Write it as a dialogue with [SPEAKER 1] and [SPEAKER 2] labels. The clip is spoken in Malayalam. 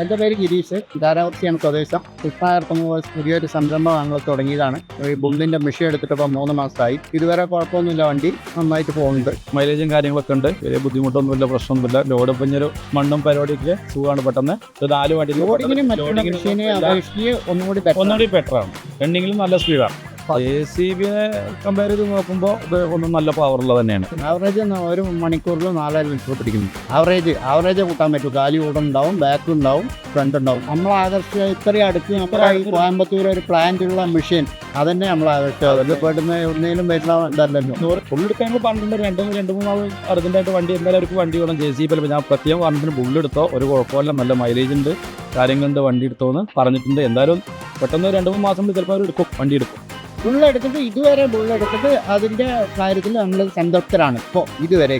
[SPEAKER 1] എന്റെ പേര് ഗിരീഷ്. ധാരാവൃത്തിയാണ് സ്വദേശം. കൃഷ്ണായർത്തുമ്പോൾ പുതിയൊരു സംരംഭം ഞങ്ങൾ തുടങ്ങിയതാണ്. ഈ ബുള്ളിന്റെ മെഷീൻ എടുത്തിട്ട് ഇപ്പോൾ മൂന്ന് മാസമായി. ഇതുവരെ കുഴപ്പമൊന്നുമില്ല വണ്ടി നന്നായിട്ട് പോകുന്നുണ്ട്.
[SPEAKER 2] മൈലേജും കാര്യങ്ങളൊക്കെ ഉണ്ട്. വലിയ ബുദ്ധിമുട്ടൊന്നുമില്ല പ്രശ്നമൊന്നുമില്ല. ലോഡ് പഞ്ഞൊരു മണ്ണും പരിപാടിയൊക്കെ സുഖമാണ് പെട്ടെന്ന്. ഇത് നാല് വണ്ടി
[SPEAKER 1] ലോഡിങ്ങിനും മെഷീനെ അപേക്ഷിച്ച് ഒന്നുകൂടി
[SPEAKER 2] ഒന്നുകൂടി ബെറ്റർ ആണ്. റണ്ണിങ്ങിലും നല്ല സ്പീഡാണ് എ സി ബിനെ കമ്പയർ ചെയ്ത് നോക്കുമ്പോൾ ഇത് ഒന്നും നല്ല പവറുള്ള തന്നെയാണ്.
[SPEAKER 1] ആവറേജ് ഒരു മണിക്കൂറിൽ നാലായിരം ലിറ്റർ പിടിക്കുന്നു ആവറേജ് ആവറേജ് കൂട്ടാൻ പറ്റും. കാലി കൂടെ ഉണ്ടാവും ബാക്ക് ഉണ്ടാവും ഫ്രണ്ട് ഉണ്ടാവും. നമ്മൾ ആകർഷിച്ച ഇത്രയും അടുത്ത് നമ്മുടെ ഈ കോയമ്പത്തൂർ ഒരു പ്ലാന്റ് ഉള്ള മെഷീൻ അതന്നെ നമ്മൾ ആകർഷിച്ചത് അതിൽ പെടുന്ന ഒന്നിലും വരുന്ന ഇതല്ലല്ലോ.
[SPEAKER 2] ബുള്ളെടുക്കാൻ പന്ത്രണ്ട് രണ്ട് രണ്ട് മൂന്നാൾ അർജന്റായിട്ട് വണ്ടി എന്തായാലും അവർക്ക് വണ്ടി വേണം. ജെ സി ബി ഞാൻ പ്രത്യേകം പറഞ്ഞിട്ട് ബുള്ളെടുത്തോ ഒരു കുഴപ്പമില്ല. നല്ല മൈലേജ് ഉണ്ട്. കാര്യങ്ങളുണ്ട് വണ്ടി എടുത്തോ എന്ന് പറഞ്ഞിട്ടുണ്ട്. എന്തായാലും പെട്ടെന്ന് രണ്ട് മൂന്ന് മാസം ചിലപ്പോൾ അവർ എടുക്കും വണ്ടി എടുക്കും.
[SPEAKER 1] ബുള്ളെടുത്തിട്ട് ഇതുവരെ ബുള്ളെടുത്തിട്ട് അതിന്റെ കാര്യത്തിൽ നമ്മൾ സംതൃപ്തരാണ് ഇപ്പോൾ ഇതുവരെ.